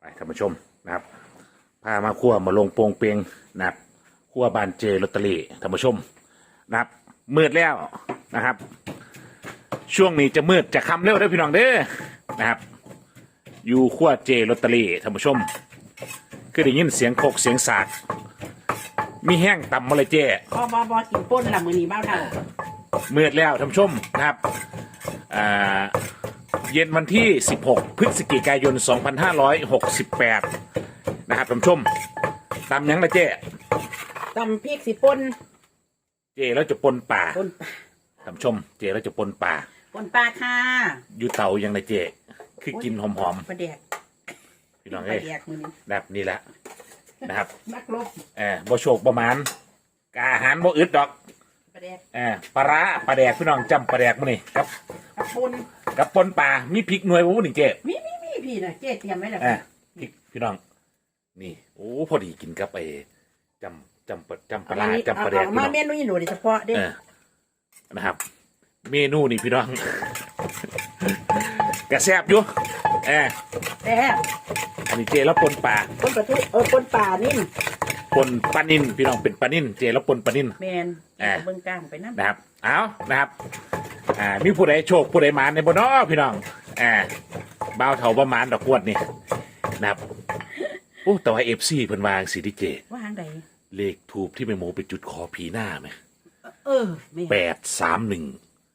ไปท่านผู้ชมนะครับพามาคั่วมาลงโปรงเปียงนะครับคั่วบานเจลอตเตอรี่ท่านผู้ชมนะครับมืดแล้วนะครับ ช่วงนี้จะมืดจะค่ำเร็วเด้อพี่น้องเด้อนะครับ อยู่ขั้วเจลอตเตอรี่ท่านผู้ชม คือได้ยินเสียงโคกเสียงสากมีแห้งต่ำมาเลยเจบ่บ่บ่กินป่นละมื้อนี้บ้าวเท่ามืดแล้วท่านผู้ชมนะครับอ่า เย็นวันที่ 16 พฤศจิกายน 2568 นะครับท่านผู้ชมตำหยังละเจตำพริกสิป่นเจแล้วจะปนป่าป่นปลาท่านผู้ชม เจแล้วจะปนป่าป่นปลาค่ะ อยู่เตายังละเจคือกินหอมปลาแดกๆพี่น้องปเอ้ลายแดกมื้อนี้แบบนี้แหละนะครับนักรบเออบ่โชคประมาณกอาหารบ่อึดดอกปลาแดกเออปลาร้าปลาแดกพี่น้องจำปลาแดกมานี่ครับกับป่น กับปนป่ามีพริกหน่วยบ่นี่เจ๊มีมีมีพี่น่ะเจ๊เตรียมไว้แล้วเออพริกพี่น้อง นี่ โอ้ พอดีกินกับไอ้จำจำปลาจำปลาร้าจำปลาแดกเอาพี่มาน้องเมนูนี้โดยเฉพาะเด้เออนะครับ เมนูนี่พี่น้อง กระแซบอยู่เออแต่อันนี้เจแล้วปนป่าป่นปลาทูเออป่นปลานิ่มปนปลานินพี่น้องเป็นปลานินเจแล้วปนปลานิน แม่นอ่าเบิ่งกลางไปนำนะครับ เอานะครับ อ่ามีผู้ใดโชคผู้ใดหมานในบนน้อพี่น้องอ่าบ้าวเถาประมาณดอกกวดนี่นะครับโอ้แต่ว่าเอฟซีเพิ่นวาจังสิดิเจ ว่าทางใดเลขทูบที่แม่โมไปจุดคอผีหน้าไหมเออแม่นแปดสามหนึ่ง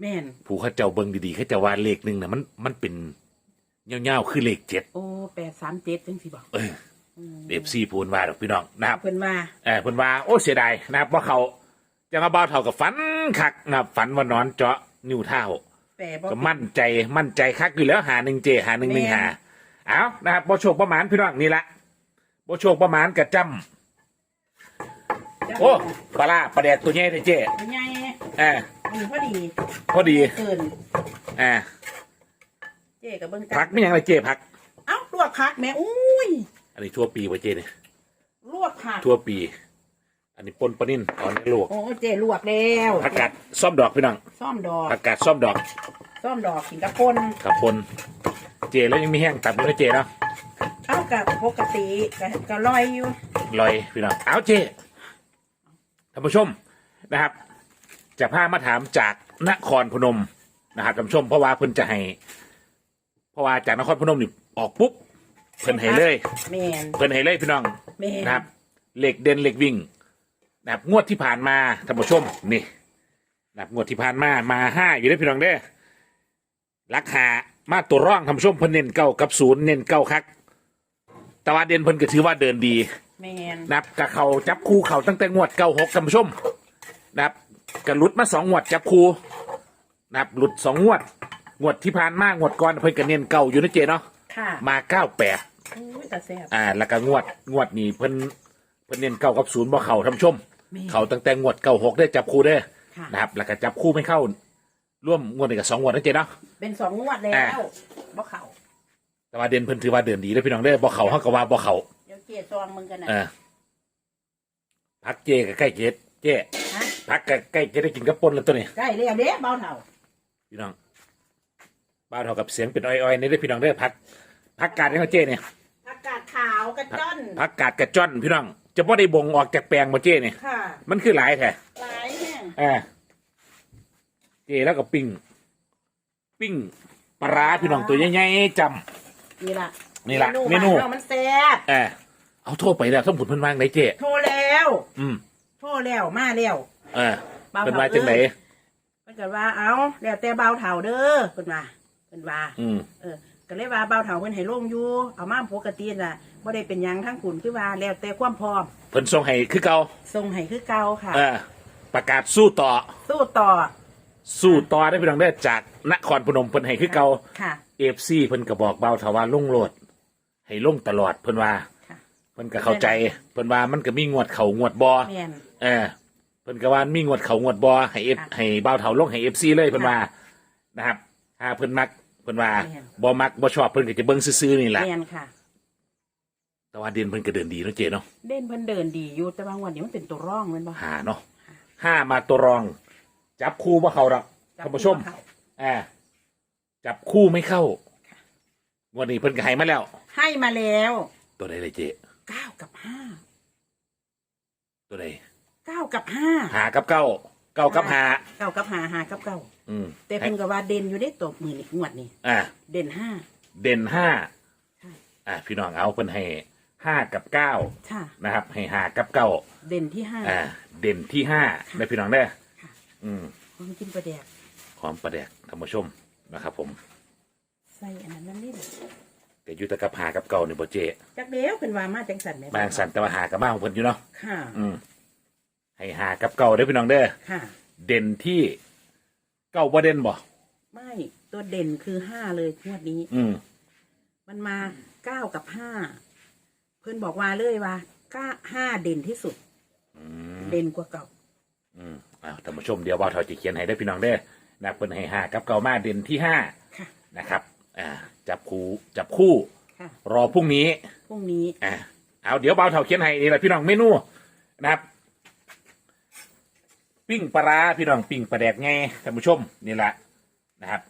แม่นผู้เขาเจ้าเบิ่งดีๆเขาเจะว่าเลขหนึ่งนะมันมันเป็นเงี้ยวๆคือเลขเจ็ดโอ้837จังสิบอกเออเอฟซีพูนว่าดอกพี่น้องนะครับเพิ่นว่าเออเพิ่นว่าโอ้เสียดายนะครับว่าเขาจะมาบ้าวเท่ากับฝันคักนะครับฝันว่านอนเจาะ นิ้วเท้าแปลบ่ก็มั่นใจมั่นใจคักอยู่แล้วหาหนึ่งเจหาหนึ่งหนึ่งแม่นหาเอานะครับโบโชคประมาณพี่น้องนี่ละโบโชคประมาณกระจำโอ้ปลาร้าปลาแดกตัวใหญ่เลยเจเป็นไงเออมันพอดีพอดีเกินเออเจ๊กับเบิ่งพักไม่ยังไรเจพัก เอ้าลวกผักแม่อุ้ยอันนี้ทั่วปีวะเจเนี่ยลวกผักทั่วปี อันนี้ปนปลานิ่นตอนนี้ลวกโอ้เจ๊ลวกแล้วผักกาดซ่อมดอกพี่น้องซ่อมดอกผักกาดซ่อมดอกซ่อมดอกกินกับปนกับปนเจแล้วยังมีแห้งตัดด้วยเจเนาะเอ้ากับปกติก็ก็ลอยอยู่ลอยพี่น้องเอาเจท่านผู้ชมนะครับ จะพามาถามจากนครพนมนะครับท่านผู้ชมเพราะว่าเพิ่นจะให้เพราะว่าจากนครพนมนี่ออกปุ๊บเพิ่นให้เลยแม่นเพิ่นให้เลยพี่น้องแม่นนะครับเหล็กเด่นเหล็กวิ่ง นะครับงวดที่ผ่านมาท่านผู้ชมนี่นะครับงวดที่ผ่านมามาห้าอยู่ได้อพี่น้องเด้อรักหามาตัวร่องท่านผู้ชมเพิ่นเน้นเก้ากับศูนย์เน้นเก้าคักแต่ว่าเด่นเพิ่นก็ถือว่าเดินดี แม่นนะครับกับเขาจับคู่เขาตั้งแต่งวดเก้าหกท่านผู้ชมนะครับกระลุดมาสองงวดจับคู่นะครับหลุดสองงวด งวดที่ผ่านมางวดก่อนเพิ่นก็เน้นเก้าอยู่นะเจเนาะค่ะมาเก้าแปดอุ้ยตาแซ่บอ่าแล้วก็งวดงวดนี้เพิ่นเพิ่นเน้นเก้ากับศูนย์บ่เขาท่านผู้ชมแม่น เขาตั้งแต่งวดเก้าหกได้จับคู่ได้อค่ะ นะครับ แล้วก็จับคู่ไม่เข้า ร่วมงวดนี้กับสองงวดนะเจเนาะ เป็นสองงวดแล้อ่าวบ่เข้าแต่ว่าเด่นเพิ่นถือว่าเดินดีเลยพี่น้องได้อบ่เขาเฮาก็ว่าบ่เขาเดี๋ยวเจ๊ซองมึงกันน่ะเออพักเจกับใกล้เจเจฮะพักกับใกล้เจได้กินกับปนแล้วตัวนี้ ใกล้แล้วเด้เบาเท่าพี่น้องบ้านเท่ากับเสียงเป็นอ้อยๆนี่ได้อพี่น้องได้อพักพักกาดนี่เขาเจเนี่ยผักกาดขาวกระจ้อน พักกาดกระจ้อนพี่น้อง จะบ่ได้บ่งออกจากแปลงบ่เจเนี่ยค่ะ มันคือหลายแท้หลายแห้งเออเจแล้วก็ปิ้งปิ้งปลาร้าพี่น้องตัวใหญ่ๆจำนี่ล่ะนี่ล่ะเมเมนูนูบ้ารามันแซ่บเออเอาโทษไปแล้วสมผุนเพิ่นวางไหนเจโทรแล้ว อืมโทรแล้วมาแล้วเออเบาเพิ่นเท่าว่าจังไหนเพิ่นก็ว่าเอาแล้วแต่เบาเท่าเด้อเพิ่นว่าเพิ่นว่า อืม เออ ก็เลยว่าเบาเท่าเพิ่นให้ลงอยู่เอามาปกติน่ะบ่ได้เป็นหยังทั้งคุณคือว่าแล้วแต่ความพร้อมเพิ่นส่งให้คือเก่าส่งให้คือเก่าค่ะ เออประกาศสู้ต่อ สู้ต่อ สู้ต่อได้พี่น้องได้อจากนครพนมเพิ่นให้คือเก่าค่ะ เอฟซีเพิ่นก็บอกเบาทว่าลงโลด ให้ลงตลอดเพิ่นว่าค่ะ เพิ่นก็เข้าใจเพิ่นว่ามันก็มีงวดเขางวดบอแม่น เออเพิ่นก็ว่ามีงวดเขางวดบอให้เอฟค่ะให้เบาเถาลงให้เอฟซีเลยเพิ่นค่ะว่านะครับถ้าเพิ่นมักเพิ่นว่าแม่น บ่มักบ่ชอบเพิ่นก็จะเบิ่งซื่อๆนี่แหละแม่นค่ะ แต่ว่าเด่นเพิ่นก็เดินดีเนาะเจเนาะเด่นเพิ่นเดินดีอยู่แต่บางวันนี้มันเป็นตัวร่องแมันบ่หาเนาะห้ามาตัวรอง จับคู่บ่เข้าหรอกจับท่านผู้ชมเข้าอ่าจับคู่ไม่เข้างวันนี้เพิ่นก็ให้มาแล้ว ให้มาแล้วตัวใดเลยเจ๊เก้ากับห้าตัวใดเก้ากับห้าหากับเก้าเก้ากับหาเก้ากับห้าห้ากับเก้า อืมแต่เพิ่นก็ว่าเด่นอยู่ได้ตกมือนี่งวดนี่อ่า เด่นห้า เด่นห้าใช่อ่าพี่น้องเอาเพิ่นให้ห้ากับเก้าค่ะ นะครับ ให้หากับเก้าเด่นที่ห้า อ่า เด่นที่ห้าได้พี่น้องได้อค่ะอืมผมกินปลาแดกหอมประแดกท่านผู้ชมนะครับ ผมใส่อันนั้นนั่นนี่แต่อยุตกับหากับเก่านี่บ่เจจักเดียวเป็นว่ามาจังสันแหม่บางสันแต่ว่าหากับมาของเพิ่นอยู่เนาะค่ะ อืมให้หากับเก่าได้อพี่น้องเด้อค่ะ เด่นที่ เก้าบ่เด่นบ่ไม่ตัวเด่นคือห้าเลยงวดนี้ อืม มันมาเก้ากับห้าเพื่อนบอกว่าเลยว่าเก้าห้าเด่นที่สุด อืม เด่นกว่าเก่า อืมอ้าวท่านผู้ชมเดี๋ยวบ่าวเฒ่าจะเขียนให้ได้อพี่น้องเด้อนะเพิ่นให้หากับเก่ามาเด่นที่ห้าค่ะ นะครับ อ่า จับคู่จับคู่ ค่ะรอพรุ่งนี้ พรุ่งนี้ อ่าเอาเดี๋ยวบ่าวเฒ่าเขียนให้นี่แหละพี่น้องเมนูนะครับ ปิ้งปลาร้าพี่น้องปิ้งปลาแดกไงท่านผู้ชมนี่แหละนะครับ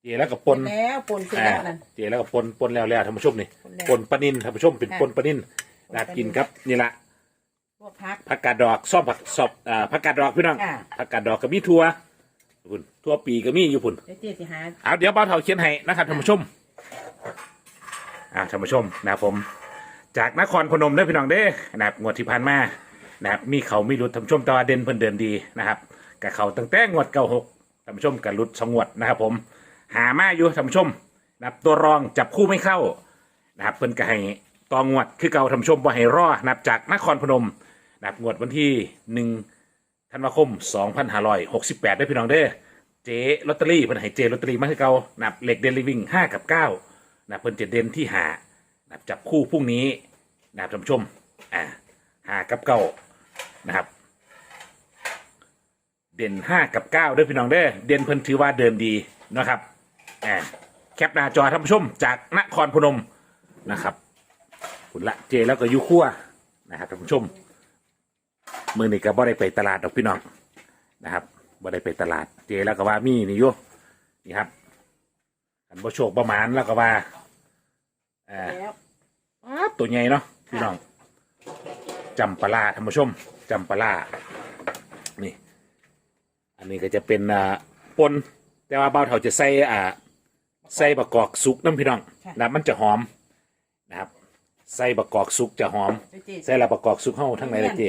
เจแล้วก็ปนแล้วปนเสร็จอ่าแล้วนั่น เจแล้วก็ปนปนแล้วแล้วท่านผู้ชมนี่ปนแล้วปนปลานินท่านผู้ชมเป็นค่ะ ปนปลานินนะครับปนปลานิลกินครับนี่แหละพวกพัก ผักกาดดอกซ่อมผักสอบอ่าผักกาดดอกพี่น้องค่ะ ผักกาดดอกก็มีทั่วพุ่นทั่วปีก็มีอยู่พุ่น เดี๋ยวเจ๊สิหาเอาเดี๋ยวบ่าวเฒ่าเขียนให้นะครับท่านผู้ชมอ่าท่านผู้ชมนะครับผม จากนครพนมเด้อพี่น้องเด้อนะครับงวดที่ผ่านมา นะครับมีเขามีรุดท่านผู้ชมแตว่าเด่นเพิ่นเดินดีนะครับกับเขาตั้งแต่งวดเก้าหกท่านผู้ชมกับรุดสองงวดนะครับผมหามาอยู่ท่านผู้ชมนะครับตัวรองจับคู่ไม่เข้านะครับเพิ่นก็ให้ตองวดคือเก่าท่านผู้ชมบ่ให้รอนะครับจากนครพนมนะครับงวดวันที่หนึ่งธันวาคม 2568ได้พี่น้องเด้อเจลอตเตอรี่เพิ่นให้เจลอตเตอรี่มาคือเก่านะครับเหล็กเดลิวิ่ง5กับ9นะครับเพิ่นจะเด่นที่หานะครับจับคู่พรุ่งนี้นะครับท่านผู้ชมอ่าหากับเก้า นะครับ เด่นห้ากับเก้าด้วยพี่น้องเด้อเด่นเพิ่นถือว่าเดินดีนะครับแอบแคปหน้าจอท่านผู้ชมจากนครพนมนะครับคุณละเจแล้วก็อยูคั่วนะครับท่านผู้ชมมือนี่ก็บ่ได้ไปตลาดดอกพี่น้องนะครับบ่ได้ไปตลาดเจแล้วก็ว่ามีนี่อยู่นี่ครับอันบ่โชคประมาณแล้วก็ว่าอ่าแล้วป๊าบตัวใหญ่เนาะพี่น้องจำปลาร้าท่านผู้ชม จำปลาร้านี่ อันนี้ก็จะเป็นอ่าปนแต่ว่าเบาเถาจะใส่อ่าใส่ประกอบสุกน้ำพี่น้องนะมันจะหอมนะครับ ใส่ประกอบสุกจะหอมเดี๋ยวเจ๊ใส่ละประกอบสุกเข้าทั้งไหนละเจ๊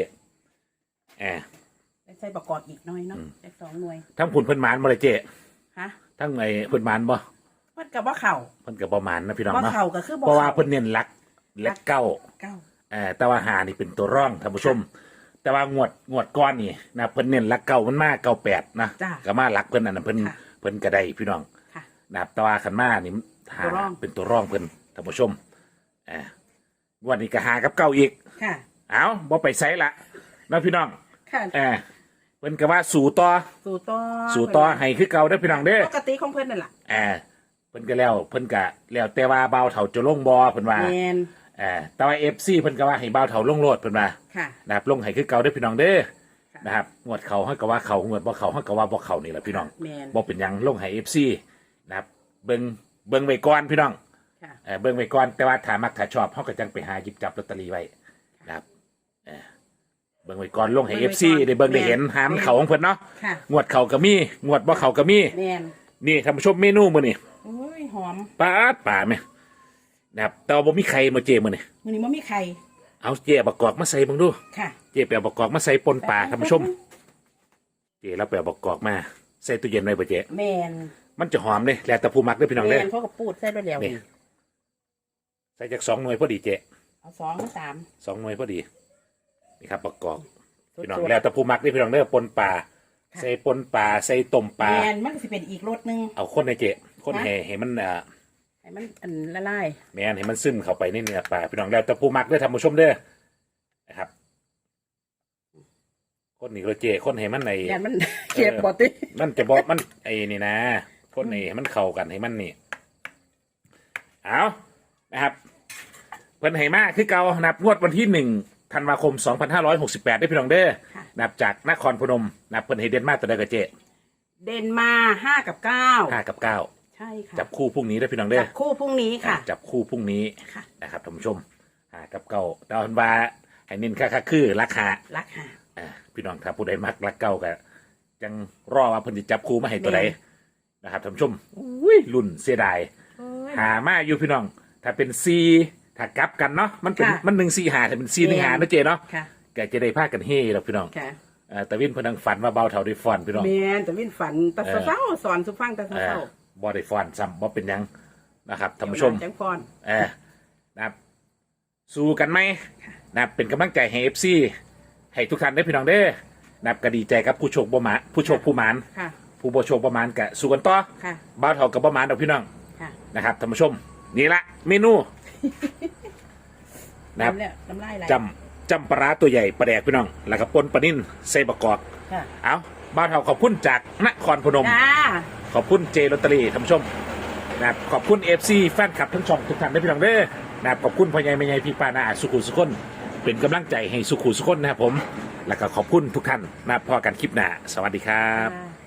แอบใส่ประกอบอีกหน้อยเนาะใส่สองหน่วยทั้งผุนเพิ่นหมานบ่เลยเจ๊ฮะทั้งไอ้เพิ่นหมานบ่เพิ่นกับว่าเข่าเพิ่นก็บ่หมานนะพี่น้องว่าเนาะเข่าก็คือบ่เพราะว่าข่เพิ่นเน้นลักเล็กเก้าเก้าเออแต่ว่าหานี่เป็นตัวร่องท่านผู้ชม แต่ว่างวดงวดก้อนนี่นะเพิ่นเน้นลักเก่ามันมาเก่าแปดนะจ้ะก็มาลักเพิ่นอันนั้นเพิ่นค่ะเพิ่นก็ได้พี่น้องค่ะนะครับแต่ว่าขันมานี่หาตัวร่อง เป็นตัวร่องเพิ่นท่านผู้ชมเอองวดนี้ก็หากับเก่าอีก ค่ะ เอาบ่ไปไสละนะพี่น้องค่ะเออเพิ่นก็ว่าสู่ต่อสู่ต่อสู่ต่อให้คือเก่าเด้อพี่น้องเด้อปกติของเพิ่นนั่นแหละเออเพิ่นก็แล้วเพิ่นก็แล้วแต่ว่าเบาเฒ่าจะลงบ่เพิ่นว่า แมนเออแต่ว่า FC เพิ่นก็ว่าให้เบาเฒ่าลงโลดเพิ่นว่าค่ะ นะครับลงให้คือเก่าได้อพี่น้องเด้อค่ะ นะครับงวดเขาให้กับว่าเขางวดบ่เขาให้กับว่าบ่เขานี่แหละพี่น้องแมนบ่เป็นหยังลงให้เอฟซีนะครับเบิ่งเบิ่งไว้ก่อนพี่น้องค่ะ เออเบิ่งไว้ก่อนแต่ว่าถ้ามักถ้าชอบเฮาก็จังไปหาหยิบจับลอตเตอรี่ไว้นะครับเออเบิ่งไว้ก่อนลงให้เอฟซีได้เบิ่งได้เห็นหามเขาของเพิ่นเนาะค่ะ งวดเขาก็มีงวดบ่เขาก็มีแมนนี่ท่านผู้ชมเมนูมื้อนี้โอ้ยหอมปาดป่าแม่ นะครับแต่ว่าบ่มีใครมาเจมื้อนี้มื้อนี้บ่มีไข่เอาเจบักกอกมาใส่เบิ่งดู ค่ะเจไปเอาบักกอกมาใส่ปนป่าท่านผู้ชม เจแล้วไปเอาบักกอกมาใส่ตู้เย็นไว้ป่ะเจแมนมันจะหอมเลยแล้วแต่ผู้มักเด้อพี่น้องแมเด้อ นเขาก็ปูดใส่ไปแล้วนี่ นี่ใส่จากสองหน่วยพอดีเจเอาสองหรือสามสองหน่วยพอดีนี่ครับบักกอกสดๆพี่น้องแล้วแต่ผู้มักเด้อพี่น้องเด้อปนป่าค่ะใส่ปนป่าใส่ต้มปลาแมนมันก็สิเป็นอีกรสหนึงเอาคนในเจคนฮะให้ให้มันอ่า ให้มันอันละลายแม่นให้มันซึมเข้าไปในเนื้อปลาพี่น้องแล้วแต่ผู้มักเด้อท่านผู้ชมเด้อนะครับ คนนี้ก็เจคนให้มันในยันมันเก็บบ่ติมันจะบอกมันไอ้นี่นะคนนี่ให้มันเข้ากันให้มันนี่เอานะครับเพิ่นให้มาคือเก่านับงวดวันที่หนึ่งธันวาคม 2568 ได้พี่น้องเด้อค่ะนับจากนครพนมนับเพิ่นให้เด่นมากตัวใดก็เจเด่นมาห้ากับเก้าห้ากับเก้าใช่ช่ค่ะจับคู่พรุ่งนี้ได้อพี่น้องเด้จัอบคู่พรุ่งนี้ค่ะ จับคู่พรุ่งนี้ค่ะ นะครับท่านผู้ชมหากับเก่าดาวน์ว่าให้เน้นค่าๆคือราคารักค่ะอ่าพี่น้องถ้าผู้ใดมักรักเก่าก็จังรอว่าเพิ่นจะจับคู่มาให้ตัวใดแม่นะครับท่านผู้ชมอุ้ยรุ่นเสียดายโอ้ยหามาอยู่พี่น้อง ถ้าเป็นซีถ้ากลับกันเนาะมันเป็นค่ะมันหนึ่งซีหาถ้าเป็นซีหนึ่งหาแม่นเนาะเจเนาะค่ะแกจะได้พากันเฮ่เราพี่น้องค่ะเอ่อแต่วินเพนนังฝันว่าเบาเท่าได้ฟอนพี่น้องแมนแต่วินฝันแต่เออเศร้าๆสอนสุฟังแต่เอเศอร้า บ่ได้ฟอนซ้ำบ่เป็นหยังนะครับๆท่านผู้ชม เดี๋ยวหลจังฟอนเออนะครับสู้กันไหมนะครับเป็นกำลังใจให้เอฟซีให้ทุกท่านได้อพี่น้องเด้อนะครับก็ดีใจกับผู้โชคบ่หมาผู้โชคผู้หมาน ค่ะ ผู้บ่โชคบ่หมานก็สู้กันต่อค่ะ บ้าวเท่ากับบ่หมานดอกพี่น้องค่ะนะครับท่านผู้ชม นี่ละเมนูนะครับน้ำเนี่ยน้ำลายไหลจำจำปลาร้าตัวใหญ่ปลาแดกพี่น้อง แล้วก็ปนปลานิ่นใส่ประกอบค่ะเอาบ้าวเท่าขอบคุณจากนครพนม จ้า ขอบคุณเจลอตเตอรี่ท่านผู้ชมนะครับขอบคุณเอฟซีแฟนคลับทั้งช่องทุกท่านได้พี่น้องเด้อนะครับขอบคุณพ่อใหญ่แม่ใหญ่พี่ป้านาอาสุขุสุขคนเป็นกำลังใจให้สุขุสุขคนนะครับผม แล้วก็ขอบคุณทุกท่านนะครับพอกันคลิปหน้าสวัสดีครับ ค่ะ